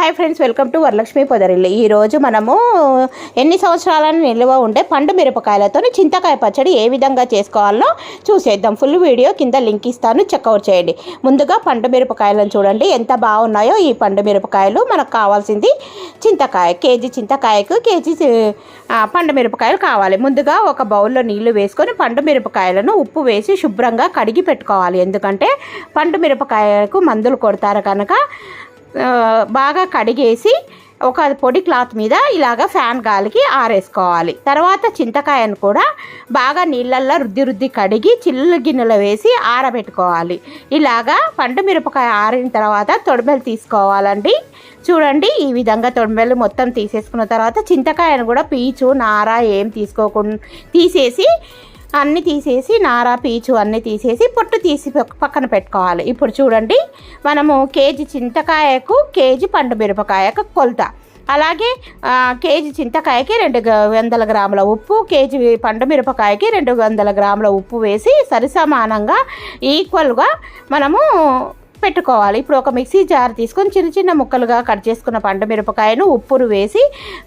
Hi friends welcome to Varalakshmi Podarillu. ఈరోజు మనము ఎన్ని సంవత్సరాలను నిల్వ ఉండే పండు మిరపకాయలతో చింతకాయ పచ్చడి ఏ విధంగా చేసుకోవాలో చూసేద్దాం. ఫుల్ వీడియో కింద లింక్ ఇస్తాను చెక్అవుట్ చేయండి. ముందుగా పండు మిరపకాయలను చూడండి. ఎంత బాగున్నాయో ఈ పండు మిరపకాయలు. మనకు కావాల్సింది చింతకాయ కేజీ చింతకాయకు కేజీ పండు మిరపకాయలు కావాలి. ముందుగా ఒక బౌల్లో నీళ్ళు వేసుకొని పండు మిరపకాయలను ఉప్పు వేసి శుభ్రంగా కడిగి పెట్టుకోవాలి. ఎందుకంటే పండు మిరపకాయలకు మందులు కొడతారు కనుక బాగా కడిగేసి ఒక పొడి క్లాత్ మీద ఇలాగ ఫ్యాన్ గాలికి ఆరేసుకోవాలి. తర్వాత చింతకాయను కూడా బాగా నీళ్ళల్లో రుద్ది రుద్ది కడిగి చిల్లు గిన్నెలో వేసి ఆరబెట్టుకోవాలి. ఇలాగా పండు మిరపకాయ ఆరిన తర్వాత తొడమెలు తీసుకోవాలండి. చూడండి ఈ విధంగా తొడమెలు మొత్తం తీసేసుకున్న తర్వాత చింతకాయను కూడా పీచు నార ఏం తీసుకోకుండా తీసేసి అన్నీ తీసేసి నార పీచు అన్నీ తీసేసి పొట్టు తీసి పక్కన పెట్టుకోవాలి. ఇప్పుడు చూడండి మనము కేజీ చింతకాయకు కేజీ పండు మిరపకాయకు కొలత. అలాగే కేజీ చింతకాయకి రెండు వందల గ్రాముల ఉప్పు కేజీ పండు మిరపకాయకి రెండు వందల గ్రాముల ఉప్పు వేసి సరిసమానంగా ఈక్వల్గా మనము పెట్టుకోవాలి. ఇప్పుడు ఒక మిక్సీ జార్ తీసుకొని చిన్న చిన్న ముక్కలుగా కట్ చేసుకున్న పండు మిరపకాయను ఉప్పును వేసి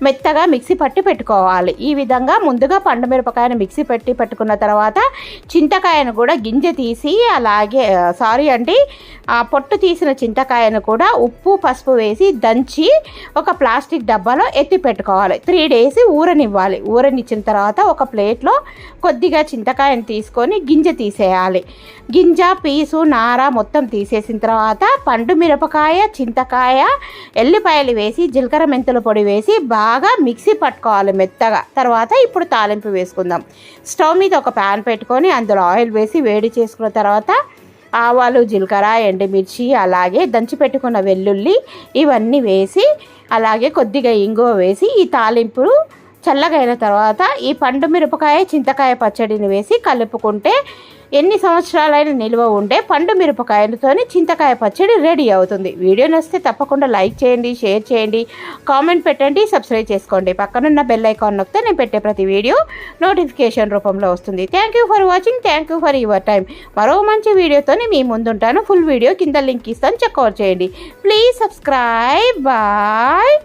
మెత్తగా మిక్సీ పట్టి పెట్టుకోవాలి. ఈ విధంగా ముందుగా పండు మిరపకాయను మిక్సీ పెట్టి పెట్టుకున్న తర్వాత చింతకాయను కూడా గింజ తీసి అలాగే సారీ అండి ఆ పొట్టు తీసిన చింతకాయను కూడా ఉప్పు పసుపు వేసి దంచి ఒక ప్లాస్టిక్ డబ్బాలో ఎత్తి పెట్టుకోవాలి. Three days ఊరనివ్వాలి. ఊరనిచ్చిన తర్వాత ఒక ప్లేట్లో కొద్దిగా చింతకాయను తీసుకొని గింజ తీసేయాలి. గింజ పీసు నార మొత్తం తీసేసిన తర్వాత పండు మిరపకాయ చింతకాయ ఎల్లిపాయలు వేసి జీలకర్ర మెంతుల పొడి వేసి బాగా మిక్సీ పట్టుకోవాలి మెత్తగా. తర్వాత ఇప్పుడు తాలింపు వేసుకుందాం. స్టవ్ మీద ఒక ప్యాన్ పెట్టుకొని అందులో ఆయిల్ వేసి వేడి చేసుకున్న తర్వాత ఆవాలు జీలకర్ర ఎండుమిర్చి అలాగే దంచి పెట్టుకున్న వెల్లుల్లి ఇవన్నీ వేసి అలాగే కొద్దిగా ఇంగువ వేసి ఈ తాలింపు చల్లగైన తర్వాత ఈ పండు మిరపకాయ చింతకాయ పచ్చడిని వేసి కలుపుకుంటే ఎన్ని సంవత్సరాలైన నిల్వ ఉండే పండు మిరపకాయలతోని చింతకాయ పచ్చడి రెడీ అవుతుంది. వీడియో నచ్చితే తప్పకుండా లైక్ చేయండి షేర్ చేయండి కామెంట్ పెట్టండి సబ్స్క్రైబ్ చేసుకోండి. పక్కనున్న బెల్ ఐకాన్ నొక్కితే నేను పెట్టే ప్రతి వీడియో నోటిఫికేషన్ రూపంలో వస్తుంది. Thank you for watching thank you for your time మరో మంచి వీడియోతోనే మీ ముందుంటాను. ఫుల్ వీడియో కింద లింక్ ఇస్తాను. చెక్అవుట్ చేయండి. Please subscribe bye